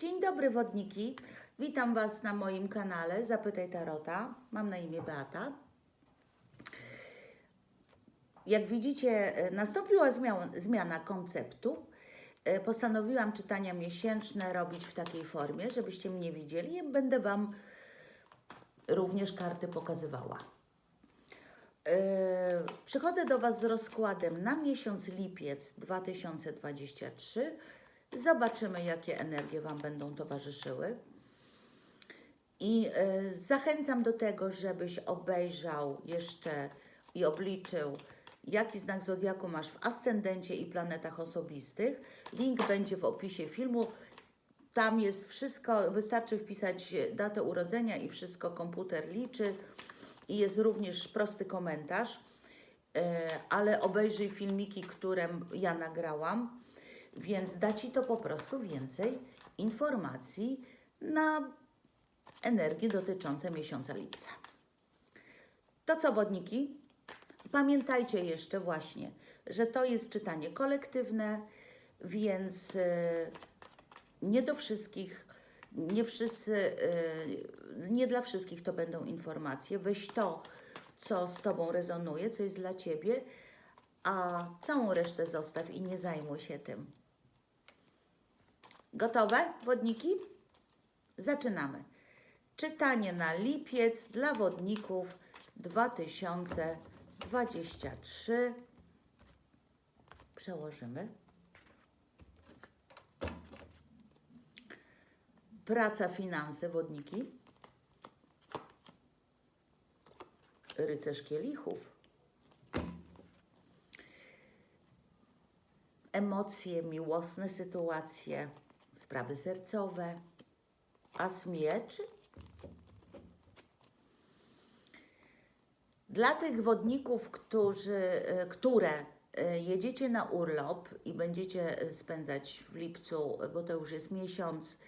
Dzień dobry wodniki. Witam Was na moim kanale Zapytaj Tarota. Mam na imię Beata. Jak widzicie, e, nastąpiła zmiana, konceptu. E, Postanowiłam czytania miesięczne robić w takiej formie, żebyście mnie widzieli i będę Wam również karty pokazywała. E, Przychodzę do Was z rozkładem na miesiąc lipiec 2023. Zobaczymy, jakie energie Wam będą towarzyszyły. I e, zachęcam do tego, żebyś obejrzał jeszcze i obliczył, jaki znak zodiaku masz w ascendencie i planetach osobistych. Link będzie w opisie filmu. Tam jest wszystko, wystarczy wpisać datę urodzenia i wszystko komputer liczy. I jest również prosty komentarz, e, ale obejrzyj filmiki, które ja nagrałam, więc da Ci to po prostu więcej informacji na energię dotyczące miesiąca lipca. To co, wodniki? Pamiętajcie jeszcze właśnie, że to jest czytanie kolektywne, więc e, nie do wszystkich, nie wszyscy, e, nie dla wszystkich to będą informacje. Weź to, co z Tobą rezonuje, co jest dla Ciebie, a całą resztę zostaw i nie zajmuj się tym. Gotowe, wodniki? Zaczynamy. Czytanie na lipiec dla wodników 2023. Przełożymy. Praca, finanse, wodniki. Rycerz kielichów. Emocje, miłosne sytuacje, sprawy sercowe. As mieczy. Dla tych wodników, którzy, e, które e, jedziecie na urlop i będziecie spędzać w lipcu, bo to już jest miesiąc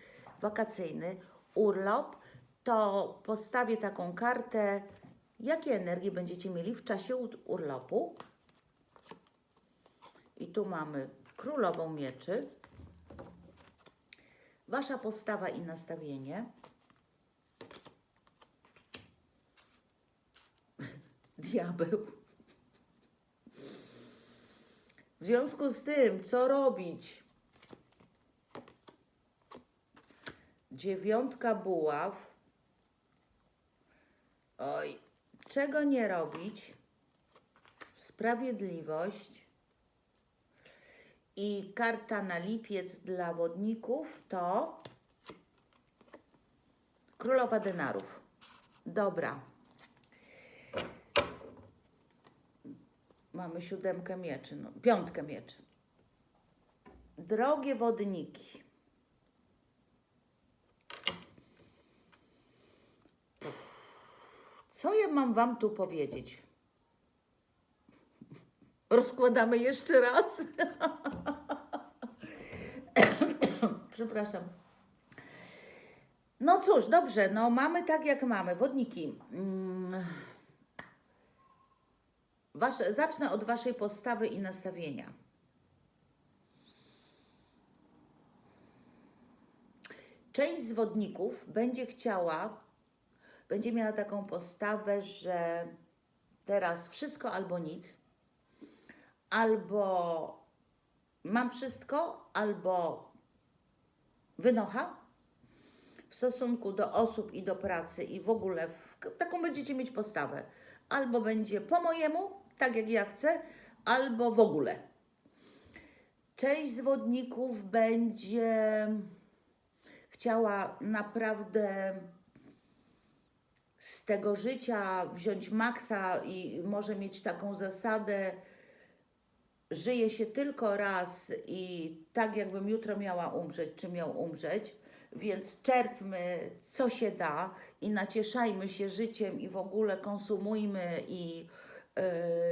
wakacyjny, urlop, to postawię taką kartę, jakie energie będziecie mieli w czasie urlopu. I tu mamy królową mieczy, wasza postawa i nastawienie. Diabeł. W związku z tym, co robić? Dziewiątka buław. Oj, czego nie robić? Sprawiedliwość. I karta na lipiec dla wodników to Królowa Denarów. Dobra. Mamy siódemkę mieczy, no, piątkę mieczy. Drogie wodniki. Co ja mam Wam tu powiedzieć? Rozkładamy jeszcze raz. Przepraszam. No cóż, dobrze, no mamy tak jak mamy. Wodniki. Mm. Wasze, zacznę od Waszej postawy i nastawienia. Część z wodników będzie chciała, będzie miała taką postawę, że teraz wszystko albo nic, albo mam wszystko, albo wynocha w stosunku do osób i do pracy i w ogóle w, taką będziecie mieć postawę. Albo będzie po mojemu, tak jak ja chcę, albo w ogóle. Część z wodników będzie chciała naprawdę z tego życia wziąć maksa i może mieć taką zasadę, żyje się tylko raz i tak jakbym jutro miała umrzeć, czy miał umrzeć, więc czerpmy co się da i nacieszajmy się życiem i w ogóle konsumujmy i, yy,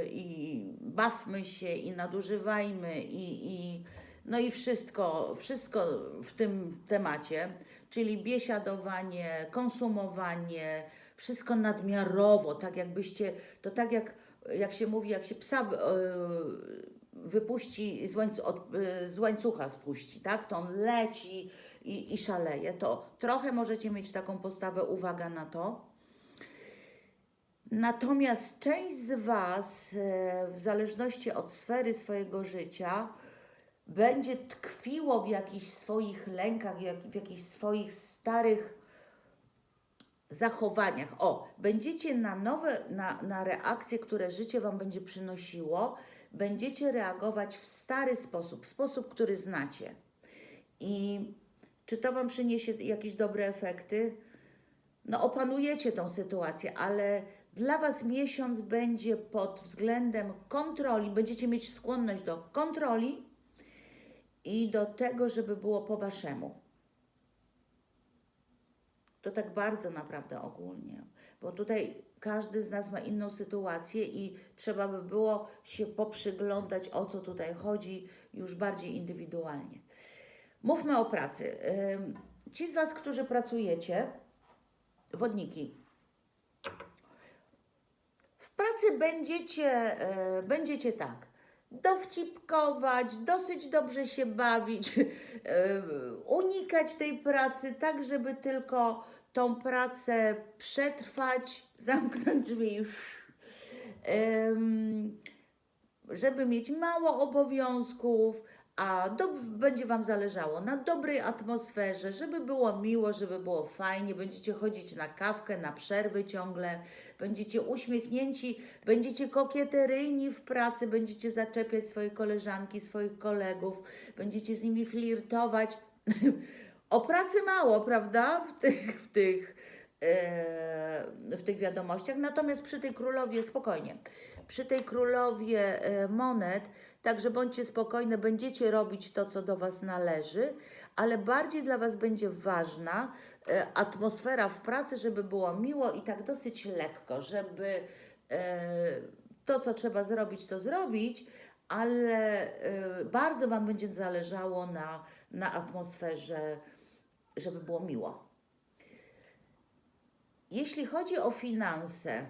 i bawmy się i nadużywajmy i, i no i wszystko, wszystko w tym temacie, czyli biesiadowanie, konsumowanie, wszystko nadmiarowo, tak jakbyście, to tak jak, jak się mówi, jak się psa yy, wypuści z, od, y, z łańcucha spuści, tak? To on leci i, i szaleje, to trochę możecie mieć taką postawę, uwaga na to. Natomiast część z Was, e, w zależności od sfery swojego życia, będzie tkwiło w jakichś swoich lękach, w jakichś swoich starych zachowaniach. O, będziecie na nowe, na, na reakcje, które życie Wam będzie przynosiło, będziecie reagować w stary sposób, sposób, który znacie. I czy to Wam przyniesie jakieś dobre efekty? No, opanujecie tą sytuację, ale dla Was miesiąc będzie pod względem kontroli, będziecie mieć skłonność do kontroli i do tego, żeby było po Waszemu. To tak bardzo naprawdę ogólnie, bo tutaj każdy z nas ma inną sytuację i trzeba by było się poprzyglądać, o co tutaj chodzi, już bardziej indywidualnie. Mówmy o pracy. Ci z Was, którzy pracujecie, wodniki, w pracy będziecie, e, będziecie tak, dowcipkować, dosyć dobrze się bawić, e, unikać tej pracy, tak żeby tylko tą pracę przetrwać, zamknąć drzwi, żeby mieć mało obowiązków, a do, będzie Wam zależało na dobrej atmosferze, żeby było miło, żeby było fajnie, będziecie chodzić na kawkę, na przerwy ciągle, będziecie uśmiechnięci, będziecie kokieteryjni w pracy, będziecie zaczepiać swoje koleżanki, swoich kolegów, będziecie z nimi flirtować. o pracy mało, prawda? W tych, w tych, e, w tych wiadomościach. Natomiast przy tej królowie spokojnie. Przy tej królowie e, monet, także bądźcie spokojne, będziecie robić to, co do Was należy, ale bardziej dla Was będzie ważna e, atmosfera w pracy, żeby było miło i tak dosyć lekko, żeby to, co trzeba zrobić, to zrobić, ale bardzo Wam będzie zależało na, na atmosferze, żeby było miło. Jeśli chodzi o finanse,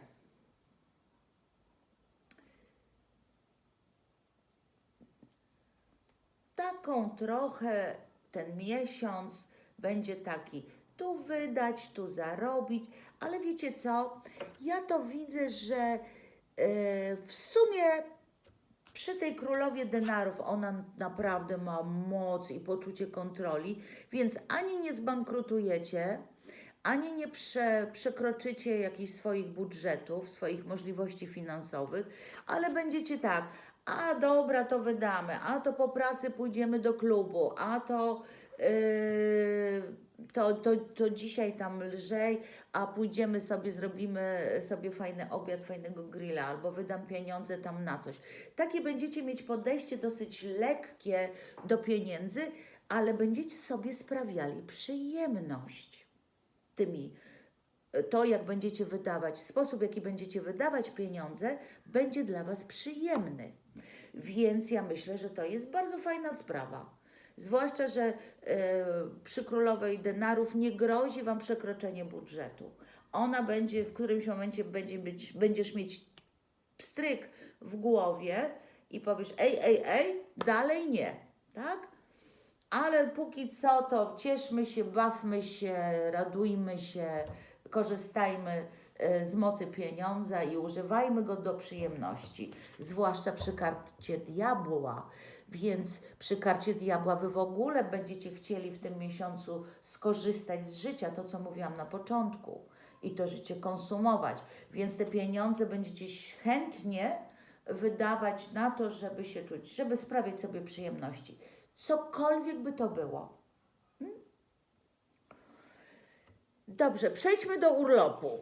taką trochę ten miesiąc będzie taki tu wydać, tu zarobić, ale wiecie co? Ja to widzę, że e, w sumie przy tej królowie denarów ona naprawdę ma moc i poczucie kontroli, więc ani nie zbankrutujecie, ani nie prze, przekroczycie jakichś swoich budżetów, swoich możliwości finansowych, ale będziecie tak, a dobra, to wydamy, a to po pracy pójdziemy do klubu, a to, yy, to, to, to dzisiaj tam lżej, a pójdziemy sobie, zrobimy sobie fajny obiad, fajnego grilla, albo wydam pieniądze tam na coś. Takie będziecie mieć podejście dosyć lekkie do pieniędzy, ale będziecie sobie sprawiali przyjemność tymi to, jak będziecie wydawać, sposób, jaki będziecie wydawać pieniądze, będzie dla Was przyjemny. Więc ja myślę, że to jest bardzo fajna sprawa. Zwłaszcza, że e, przy królowej denarów nie grozi Wam przekroczenie budżetu. Ona będzie w którymś momencie będzie być, będziesz mieć pstryk w głowie i powiesz: ej, ej, ej, dalej nie, tak? Ale póki co, to cieszmy się, bawmy się, radujmy się, korzystajmy e, z mocy pieniądza i używajmy go do przyjemności, zwłaszcza przy karcie diabła. Więc przy karcie diabła wy w ogóle będziecie chcieli w tym miesiącu skorzystać z życia, to co mówiłam na początku, i to życie konsumować. Więc te pieniądze będziecie chętnie wydawać na to, żeby się czuć, żeby sprawiać sobie przyjemności. Cokolwiek by to było. Hmm? Dobrze, przejdźmy do urlopu.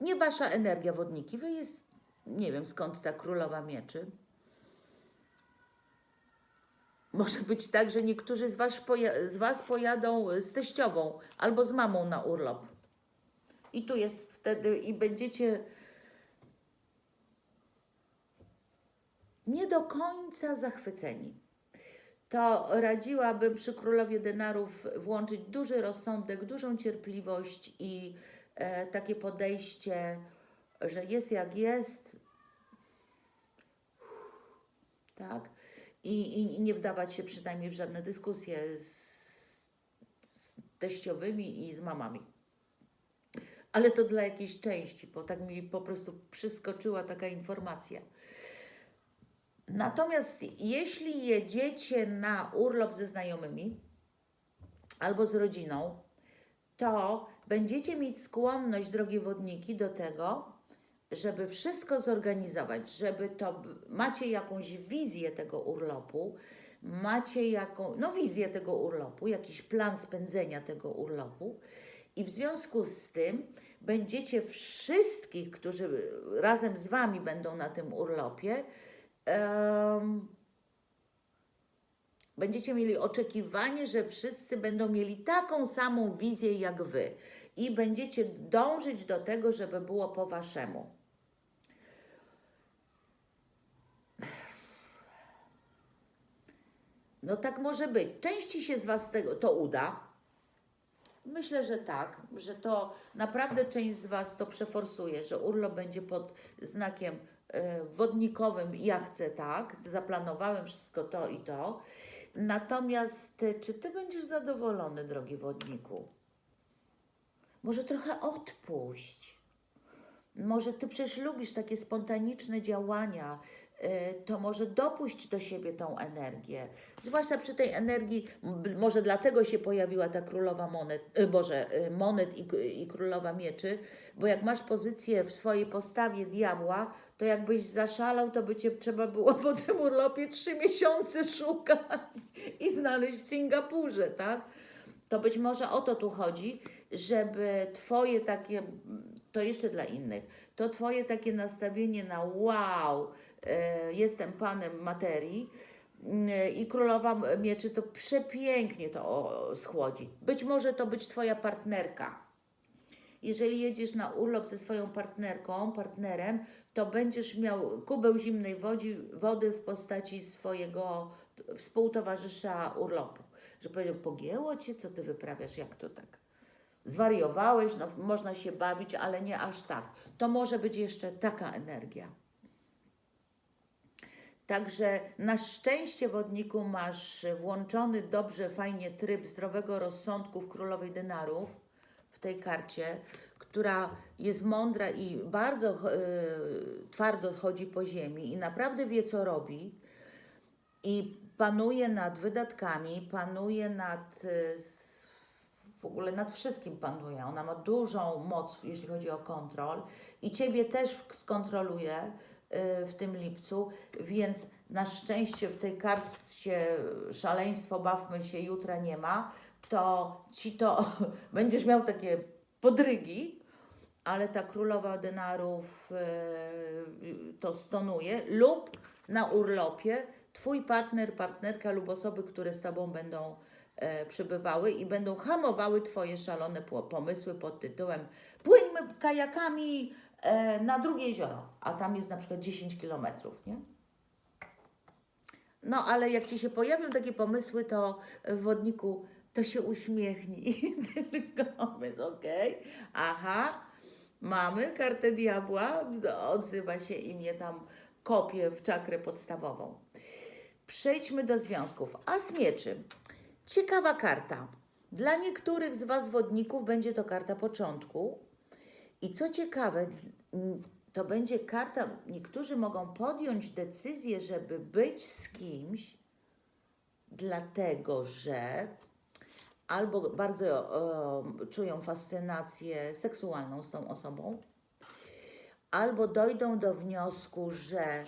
Nie wasza energia, wodniki. Wy jest, nie wiem skąd ta królowa mieczy. Może być tak, że niektórzy z was, z was pojadą z teściową albo z mamą na urlop. I tu jest wtedy, i będziecie nie do końca zachwyceni. To radziłabym przy królowie denarów włączyć duży rozsądek, dużą cierpliwość i e, takie podejście, że jest jak jest. Tak? i, i nie wdawać się przynajmniej w żadne dyskusje z, z teściowymi i z mamami. Ale to dla jakiejś części, bo tak mi po prostu przyskoczyła taka informacja. Natomiast jeśli jedziecie na urlop ze znajomymi albo z rodziną, to będziecie mieć skłonność, drogie wodniki, do tego, żeby wszystko zorganizować, żeby to macie jakąś wizję tego urlopu, macie jaką, no wizję tego urlopu, jakiś plan spędzenia tego urlopu i w związku z tym będziecie wszystkich, którzy razem z Wami będą na tym urlopie, em, będziecie mieli oczekiwanie, że wszyscy będą mieli taką samą wizję jak Wy i będziecie dążyć do tego, żeby było po Waszemu. No tak może być. Części się z Was tego, to uda. Myślę, że tak, że to naprawdę część z Was to przeforsuje, że urlop będzie pod znakiem e, wodnikowym. Ja chcę tak, zaplanowałem wszystko to i to. Natomiast e, czy Ty będziesz zadowolony, drogi wodniku? Może trochę odpuść. Może ty przecież lubisz takie spontaniczne działania, to może dopuść do siebie tą energię. Zwłaszcza przy tej energii, może dlatego się pojawiła ta królowa monet, y, Boże, y, monet i, i królowa mieczy, bo jak masz pozycję w swojej postawie diabła, to jakbyś zaszalał, to by cię trzeba było po tym urlopie trzy miesiące szukać i znaleźć w Singapurze, tak? To być może o to tu chodzi, żeby Twoje takie, to jeszcze dla innych, to Twoje takie nastawienie na wow, jestem panem materii mm, i królowa mieczy to przepięknie to schłodzi. Być może to być Twoja partnerka. Jeżeli jedziesz na urlop ze swoją partnerką, partnerem, to będziesz miał kubeł zimnej wodzi, wody w postaci swojego współtowarzysza urlopu. Że powiedział, pogięło cię, co ty wyprawiasz, jak to tak? Zwariowałeś, no można się bawić, ale nie aż tak. To może być jeszcze taka energia. Także na szczęście wodniku masz włączony dobrze, fajnie tryb zdrowego rozsądku w królowej denarów w tej karcie, która jest mądra i bardzo e, twardo chodzi po ziemi i naprawdę wie, co robi i panuje nad wydatkami, panuje nad e, w ogóle nad wszystkim panuje. Ona ma dużą moc, jeśli chodzi o kontrol i ciebie też skontroluje w tym lipcu, więc na szczęście w tej karcie szaleństwo, bawmy się, jutra nie ma, to ci to będziesz miał takie podrygi, ale ta królowa denarów y, to stonuje lub na urlopie twój partner, partnerka lub osoby, które z tobą będą e, przybywały i będą hamowały twoje szalone po- pomysły pod tytułem płyńmy kajakami na drugie jezioro, a tam jest na przykład 10 kilometrów, nie? No, ale jak ci się pojawią takie pomysły, to w wodniku to się uśmiechnij. Tylko jest okej. Aha, mamy kartę diabła, odzywa się i mnie tam kopie w czakrę podstawową. Przejdźmy do związków. As mieczy. Ciekawa karta. Dla niektórych z Was wodników będzie to karta początku. I co ciekawe, to będzie karta, niektórzy mogą podjąć decyzję, żeby być z kimś, dlatego że albo bardzo e, czują fascynację seksualną z tą osobą, albo dojdą do wniosku, że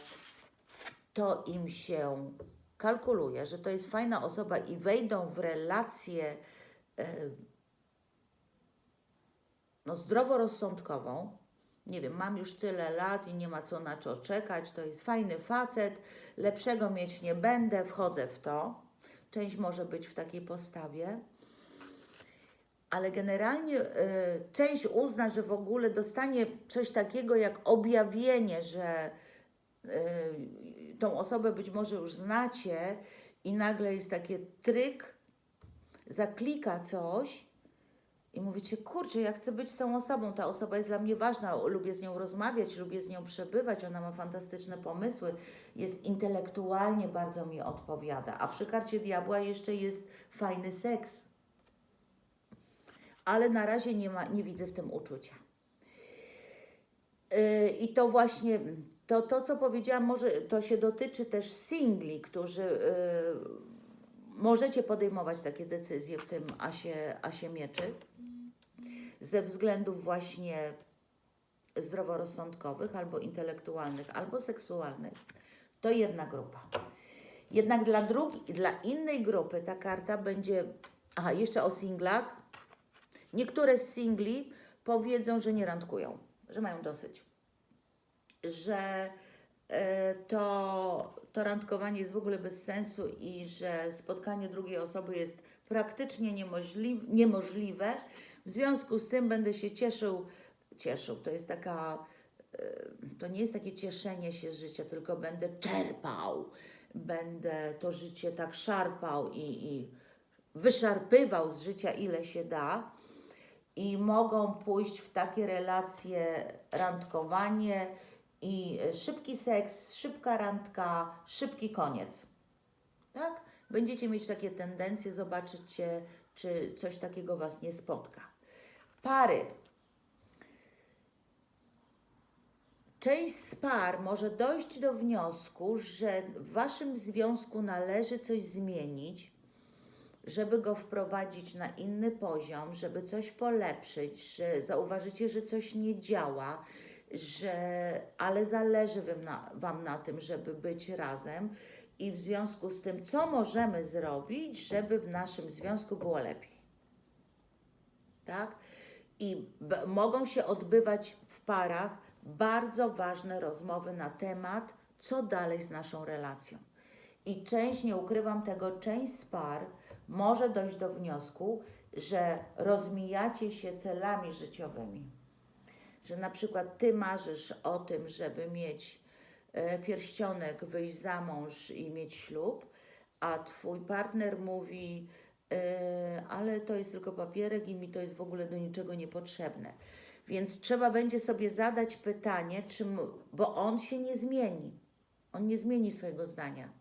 to im się kalkuluje, że to jest fajna osoba i wejdą w relację e, no, zdroworozsądkową. Nie wiem, mam już tyle lat i nie ma co na co czekać. To jest fajny facet, lepszego mieć nie będę, wchodzę w to. Część może być w takiej postawie. Ale generalnie y, część uzna, że w ogóle dostanie coś takiego jak objawienie, że y, tą osobę być może już znacie i nagle jest taki tryk, zaklika coś I mówicie, kurczę, ja chcę być tą osobą, ta osoba jest dla mnie ważna, lubię z nią rozmawiać, lubię z nią przebywać, ona ma fantastyczne pomysły, jest intelektualnie bardzo mi odpowiada. A przy karcie diabła jeszcze jest fajny seks. Ale na razie nie, ma, nie widzę w tym uczucia. Yy, I to właśnie, to, to co powiedziałam, może to się dotyczy też singli, którzy yy, możecie podejmować takie decyzje w tym asie, asie mieczy ze względów właśnie zdroworozsądkowych, albo intelektualnych, albo seksualnych. To jedna grupa. Jednak dla, drugi, dla innej grupy ta karta będzie. Aha, jeszcze o singlach. Niektóre z singli powiedzą, że nie randkują, że mają dosyć. Że e, to, to randkowanie jest w ogóle bez sensu i że spotkanie drugiej osoby jest praktycznie niemożliwe, niemożliwe. W związku z tym będę się cieszył, cieszył, to jest taka, e, to nie jest takie cieszenie się życia, tylko będę czerpał, będę to życie tak szarpał i, i wyszarpywał z życia ile się da. I mogą pójść w takie relacje randkowanie i szybki seks, szybka randka, szybki koniec. Tak? Będziecie mieć takie tendencje, zobaczycie, czy coś takiego Was nie spotka. Pary. Część z par może dojść do wniosku, że w Waszym związku należy coś zmienić, żeby go wprowadzić na inny poziom, żeby coś polepszyć, że zauważycie, że coś nie działa, że, ale zależy wam na, wam na tym, żeby być razem i w związku z tym, co możemy zrobić, żeby w naszym związku było lepiej. Tak? I mogą się odbywać w parach bardzo ważne rozmowy na temat, co dalej z naszą relacją. I część, nie ukrywam tego, część z par może dojść do wniosku, że rozmijacie się celami życiowymi. Że na przykład ty marzysz o tym, żeby mieć e, pierścionek, wyjść za mąż i mieć ślub, a twój partner mówi, e, ale to jest tylko papierek i mi to jest w ogóle do niczego niepotrzebne. Więc trzeba będzie sobie zadać pytanie, czy, m- bo on się nie zmieni. On nie zmieni swojego zdania.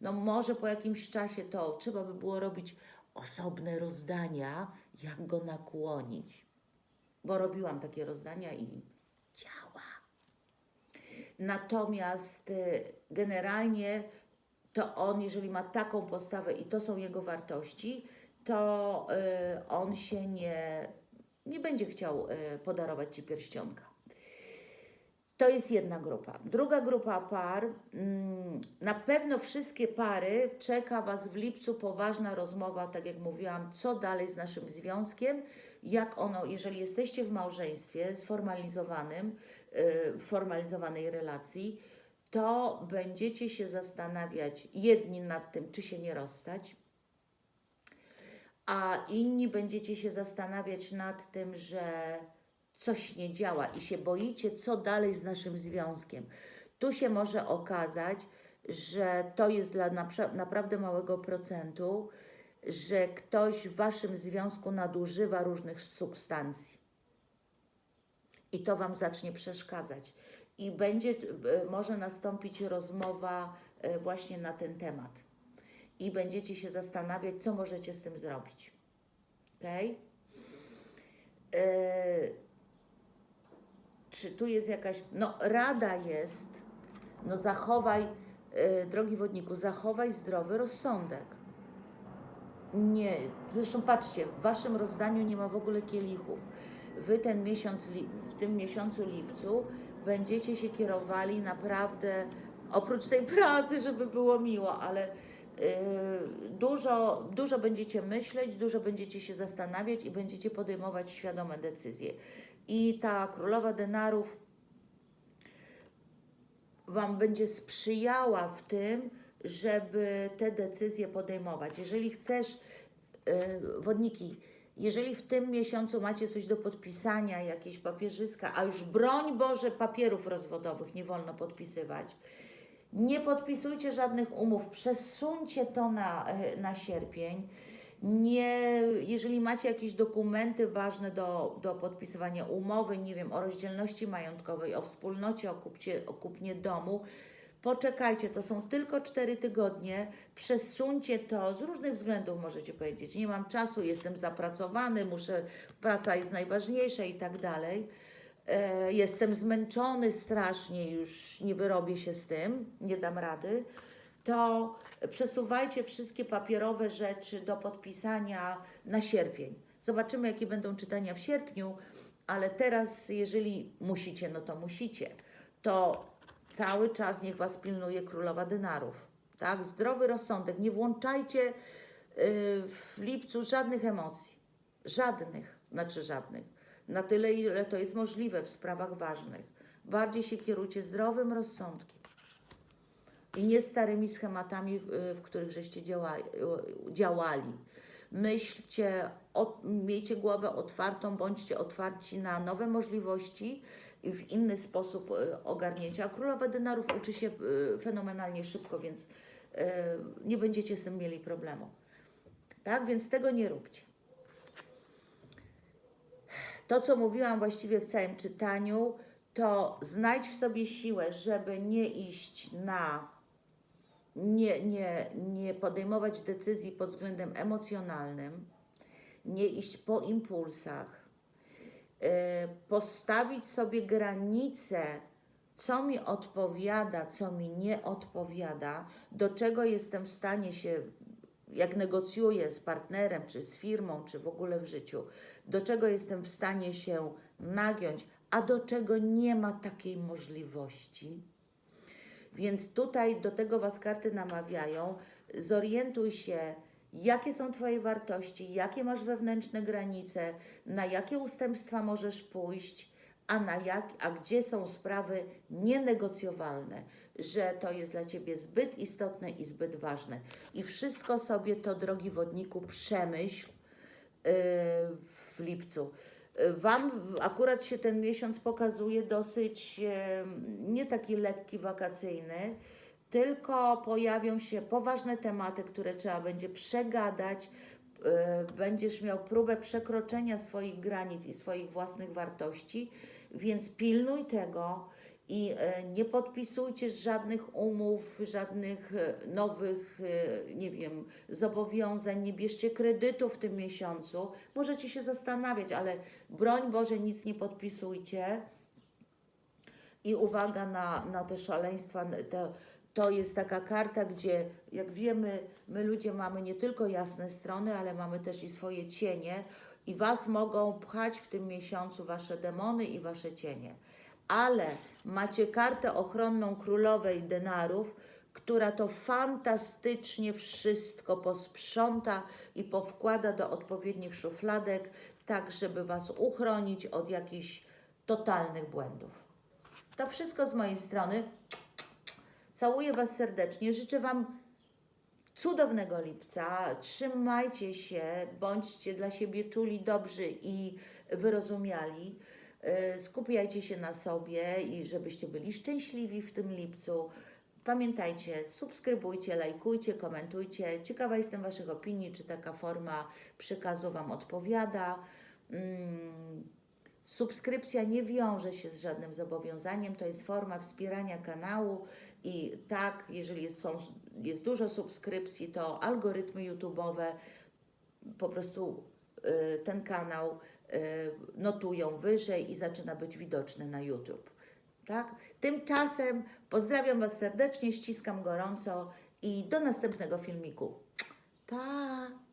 No może po jakimś czasie to trzeba by było robić osobne rozdania, jak go nakłonić. Bo robiłam takie rozdania i działa. Natomiast y, generalnie to on, jeżeli ma taką postawę i to są jego wartości, to y, on się nie, nie będzie chciał y, podarować Ci pierścionka. To jest jedna grupa. Druga grupa par, mm, na pewno wszystkie pary czeka Was w lipcu poważna rozmowa, tak jak mówiłam, co dalej z naszym związkiem, jak ono, jeżeli jesteście w małżeństwie sformalizowanym, w formalizowanej relacji, to będziecie się zastanawiać jedni nad tym, czy się nie rozstać, a inni będziecie się zastanawiać nad tym, że coś nie działa i się boicie, co dalej z naszym związkiem. Tu się może okazać, że to jest dla napra- naprawdę małego procentu, że ktoś w waszym związku nadużywa różnych substancji. I to wam zacznie przeszkadzać. I będzie, e, może nastąpić rozmowa e, właśnie na ten temat. I będziecie się zastanawiać, co możecie z tym zrobić. Okej? E, czy tu jest jakaś, no rada jest, no zachowaj, e, drogi wodniku, zachowaj zdrowy rozsądek. Nie, zresztą patrzcie, w waszym rozdaniu nie ma w ogóle kielichów. Wy ten miesiąc, w tym miesiącu lipcu będziecie się kierowali naprawdę, oprócz tej pracy, żeby było miło, ale Yy, dużo, dużo będziecie myśleć, dużo będziecie się zastanawiać i będziecie podejmować świadome decyzje. I ta królowa denarów Wam będzie sprzyjała w tym, żeby te decyzje podejmować. Jeżeli chcesz, yy, wodniki, jeżeli w tym miesiącu macie coś do podpisania, jakieś papierzyska, a już broń Boże, papierów rozwodowych nie wolno podpisywać, nie podpisujcie żadnych umów, przesuńcie to na, e, na sierpień. Nie, jeżeli macie jakieś dokumenty ważne do, do podpisywania umowy, nie wiem, o rozdzielności majątkowej, o wspólnocie, o, kupcie, o kupnie domu, poczekajcie, to są tylko cztery tygodnie, przesuńcie to z różnych względów, możecie powiedzieć, nie mam czasu, jestem zapracowany, muszę, praca jest najważniejsza i tak dalej. E, Jestem zmęczony strasznie, już nie wyrobię się z tym, nie dam rady to przesuwajcie wszystkie papierowe rzeczy do podpisania na sierpień. Zobaczymy, jakie będą czytania w sierpniu, ale teraz, jeżeli musicie, no to musicie, to cały czas niech Was pilnuje królowa dynarów. Tak? Zdrowy rozsądek. Nie włączajcie y, w lipcu żadnych emocji. Żadnych, znaczy żadnych. Na tyle, ile to jest możliwe w sprawach ważnych. Bardziej się kierujcie zdrowym rozsądkiem i nie starymi schematami, w, których żeście działa, działali. Myślcie, miejcie głowę otwartą, bądźcie otwarci na nowe możliwości i w inny sposób e, ogarnięcia. A królowa denarów uczy się e, fenomenalnie szybko, więc e, nie będziecie z tym mieli problemu. Tak, więc tego nie róbcie. To, co mówiłam właściwie w całym czytaniu, to znajdź w sobie siłę, żeby nie iść na, nie, nie, nie podejmować decyzji pod względem emocjonalnym, nie iść po impulsach, e, postawić sobie granice, co mi odpowiada, co mi nie odpowiada, do czego jestem w stanie się, jak negocjuję z partnerem, czy z firmą, czy w ogóle w życiu, do czego jestem w stanie się nagiąć, a do czego nie ma takiej możliwości. Więc tutaj do tego Was karty namawiają. Zorientuj się, jakie są Twoje wartości, jakie masz wewnętrzne granice, na jakie ustępstwa możesz pójść, a, na jak, a gdzie są sprawy nienegocjowalne, że to jest dla Ciebie zbyt istotne i zbyt ważne. I wszystko sobie to, drogi wodniku, przemyśl yy, w lipcu. Wam akurat się ten miesiąc pokazuje dosyć yy, nie taki lekki, wakacyjny, tylko pojawią się poważne tematy, które trzeba będzie przegadać. yy, Będziesz miał próbę przekroczenia swoich granic i swoich własnych wartości, więc pilnuj tego i e, nie podpisujcie żadnych umów, żadnych e, nowych, e, nie wiem, zobowiązań, nie bierzcie kredytu w tym miesiącu. Możecie się zastanawiać, ale broń Boże, nic nie podpisujcie. I uwaga na, na te szaleństwa. To, to jest taka karta, gdzie, jak wiemy, my ludzie mamy nie tylko jasne strony, ale mamy też i swoje cienie, i Was mogą pchać w tym miesiącu Wasze demony i Wasze cienie. Ale macie kartę ochronną królowej denarów, która to fantastycznie wszystko posprząta i powkłada do odpowiednich szufladek, tak żeby Was uchronić od jakichś totalnych błędów. To wszystko z mojej strony. Całuję Was serdecznie. Życzę Wam cudownego lipca. Trzymajcie się, bądźcie dla siebie czuli, dobrzy i wyrozumiali. Y, Skupiajcie się na sobie i żebyście byli szczęśliwi w tym lipcu. Pamiętajcie, subskrybujcie, lajkujcie, komentujcie. Ciekawa jestem Waszych opinii, czy taka forma przekazu Wam odpowiada. Mm, Subskrypcja nie wiąże się z żadnym zobowiązaniem, to jest forma wspierania kanału i tak, jeżeli jest, są, jest dużo subskrypcji, to algorytmy YouTube'owe po prostu ten kanał y, notują wyżej i zaczyna być widoczny na YouTube. Tak? Tymczasem pozdrawiam Was serdecznie, ściskam gorąco i do następnego filmiku. Pa!